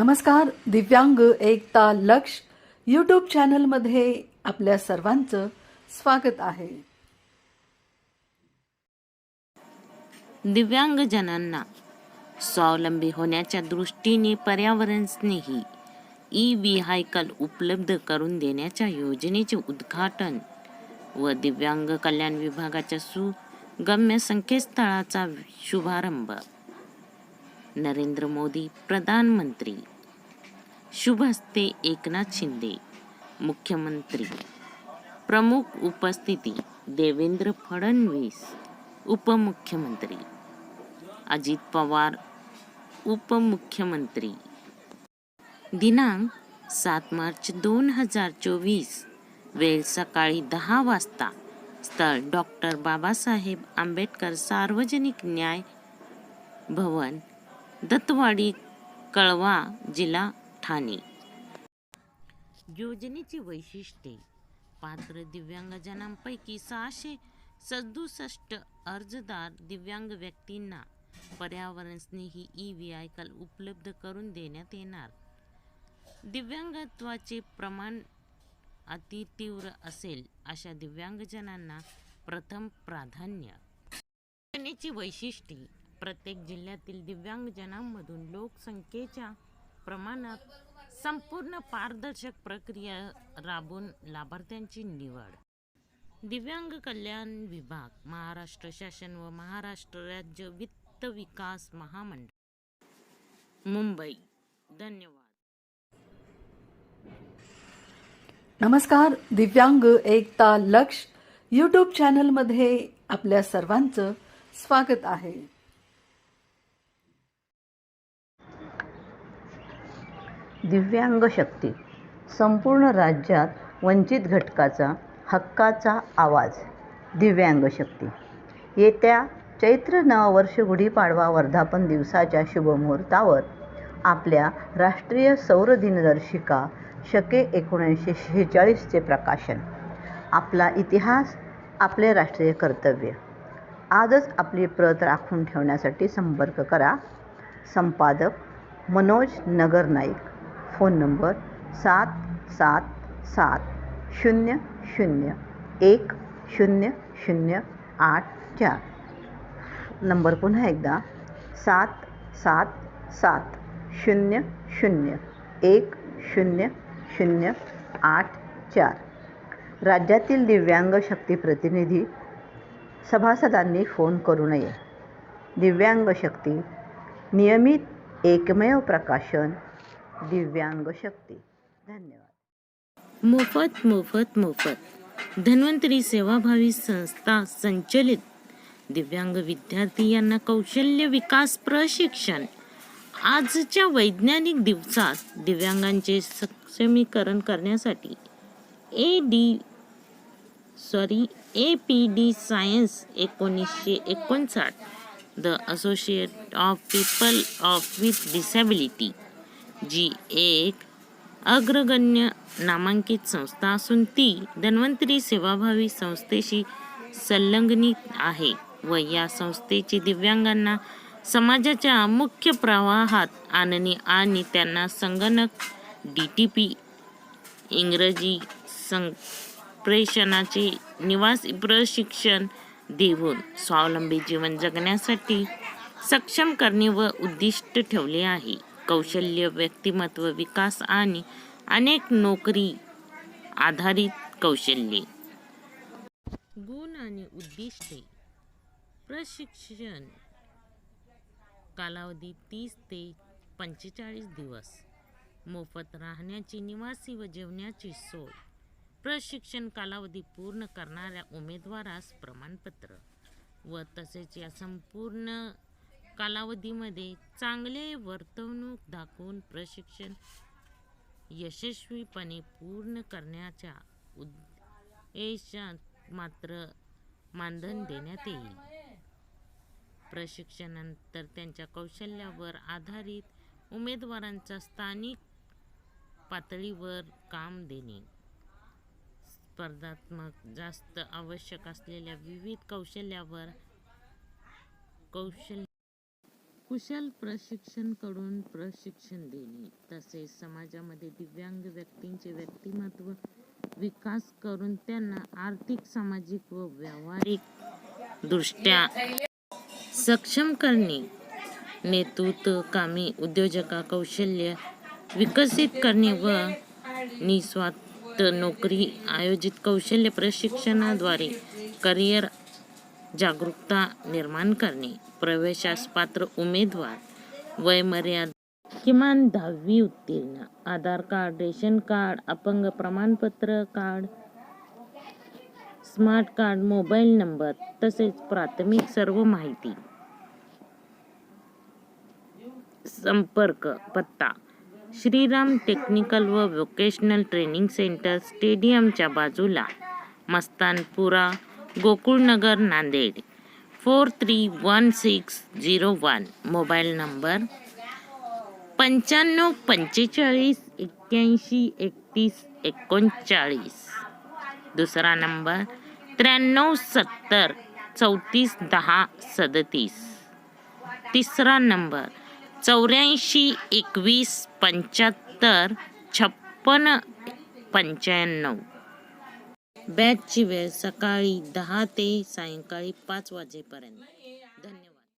नमस्कार दिव्यांग एकता लक्ष यूट्यूब चॅनलमध्ये आपल्या सर्वांचं स्वागत आहे. दिव्यांगजनांना स्वावलंबी होण्याच्या दृष्टीने पर्यावरण स्नेही ई व्हेकल उपलब्ध करून देण्याच्या योजनेचे उद्घाटन व दिव्यांग कल्याण विभागाच्या सुगम्य संकेतस्थळाचा शुभारंभ नरेंद्र मोदी प्रधानमंत्री. शुभ हस्ते एकनाथ शिंदे मुख्यमंत्री. प्रमुख उपस्थिती देवेंद्र फडणवीस उपमुख्यमंत्री. अजित पवार उपमुख्यमंत्री. दिनांक सात मार्च दोन हजार चोवीस वेळ सकाळी दहा वाजता. स्थळ डॉक्टर बाबासाहेब आंबेडकर सार्वजनिक न्याय भवन दत्तवाडी कळवा जिल्हा ठाणे. योजनेची वैशिष्ट्ये. पात्र दिव्यांगजनांपैकी सहाशे सदुसष्ट अर्जदार दिव्यांग व्यक्तींना पर्यावरणस्नेही ई व्हेकल उपलब्ध करून देण्यात येणार. दिव्यांगत्वाचे प्रमाण अति तीव्र असेल अशा दिव्यांगजनांना प्रथम प्राधान्य. योजनेची वैशिष्ट्ये. प्रत्येक जिल्ह्यातील दिव्यांगजनांमधून लोकसंख्येच्या प्रमाणात संपूर्ण पारदर्शक प्रक्रिया राबवून लाभार्थ्यांची निवड. दिव्यांग कल्याण विभाग महाराष्ट्र शासन व महाराष्ट्र राज्य वित्त विकास महामंडळ. मुंबई. धन्यवाद. नमस्कार दिव्यांग एकता लक्ष यूट्यूब चॅनलमध्ये आपल्या सर्वांचं स्वागत आहे. दिव्यांग शक्ती. संपूर्ण राज्यात वंचित घटकाचा हक्काचा आवाज. दिव्यांग शक्ती. येत्या चैत्र नववर्ष गुढीपाडवा वर्धापन दिवसाच्या शुभमुहूर्तावर आपल्या राष्ट्रीय सौर दिनदर्शिका शके एकोणीसशे शेहेचाळीसचे प्रकाशन. आपला इतिहास आपले राष्ट्रीय कर्तव्य. आजच आपली प्रत राखून ठेवण्यासाठी संपर्क करा. संपादक मनोज नगर नाईक फोन नंबर सात सात सात शून्य शून्य एक शून्य शून्य आठ चार. नंबर पुन्हा एकदा. सात सात सात शून्य शून्य एक शून्य शून्य आठ चार. राज्यातील दिव्यांग शक्ती प्रतिनिधी सभासदांनी फोन करू नये. दिव्यांग शक्ती नियमित एकमेव प्रकाशन दिव्यांग शक्ती. धन्यवाद. मोफत मोफत मोफत. धन्वंतरी सेवाभावी संस्था संचलित. दिव्यांग विद्यार्थी यांना कौशल्य विकास प्रशिक्षण. आजच्या वैज्ञानिक दिवसात दिव्यांगांचे सक्षमीकरण करण्यासाठी A D sorry A P D science एकोणीसशे एकोणसाठ the associate of people of with disability जी एक अग्रगण्य नामांकित संस्था असून ती धन्वंतरी सेवाभावी संस्थेशी संलग्नित आहे व या संस्थेचे दिव्यांगांना समाजाच्या मुख्य प्रवाहात आणणे आणि त्यांना संगणक डी टी पी इंग्रजी संप्रेषणाचे निवासी प्रशिक्षण देऊन स्वावलंबी जीवन जगण्यासाठी सक्षम करणे व उद्दिष्ट ठेवले आहे. कौशल्य व्यक्तिमत्व विकास आणि अनेक नोकरी आधारित कौशल्ये. गुण आणि उद्दिष्टे. प्रशिक्षण कालावधी तीस ते पंचेचाळीस दिवस. मोफत राहण्याची निवासी व जेवणाची सोय. प्रशिक्षण कालावधी पूर्ण करणाऱ्या उमेदवारास प्रमाणपत्र व तसेच या संपूर्ण कालावधीमध्ये चांगले वर्तवणूक दाखवून प्रशिक्षण यशस्वीपणे पूर्ण करण्याच्या उद्देशात मात्र मानधन देण्यात येईल. प्रशिक्षणानंतर त्यांच्या कौशल्यावर आधारित उमेदवारांचा स्थानिक पातळीवर काम देणे स्पर्धात्मक जास्त आवश्यक असलेल्या विविध कौशल्यावर कौशल्य कुशल प्रशिक्षणकडून प्रशिक्षण देणे. तसेच समाजामध्ये दिव्यांग व्यक्तींचे व्यक्तिमत्व विकास करून त्यांना आर्थिक सामाजिक व व्यावहारिक दृष्ट्या सक्षम करणे. नेतृत्व कामी उद्योजका कौशल्य विकसित करणे व निस्वार्थ नोकरी आयोजित कौशल्य प्रशिक्षणाद्वारे करिअर जागरूकता निर्माण करणे प्रवेशास पात्र उमेदवार वयमर्यादा किमान दहावी उत्तीर्ण आधार कार्ड रेशन कार्ड अपंग प्रमाणपत्र card smart card mobile number तसेच प्राथमिक सर्व माहिती. संपर्क पत्ता श्रीराम टेक्निकल व व्होकेशनल ट्रेनिंग सेंटर स्टेडियमच्या बाजूला Mastanpura Gokulnagar Nanded. Four three one six zero one. Mobile number पंच्याण्णव पंचेचाळीस एक्क्याऐंशी एकतीस एकोणचाळीस. दुसरा नंबर त्र्याण्णव सत्तर चौतीस दहा सदतीस. तिसरा नंबर चौऱ्याऐंशी एकवीस पंच्याहत्तर छप्पन पंच्याण्णव. बॅचची वेळ सकाळी दहा ते सायंकाळी पाच वाजेपर्यंत.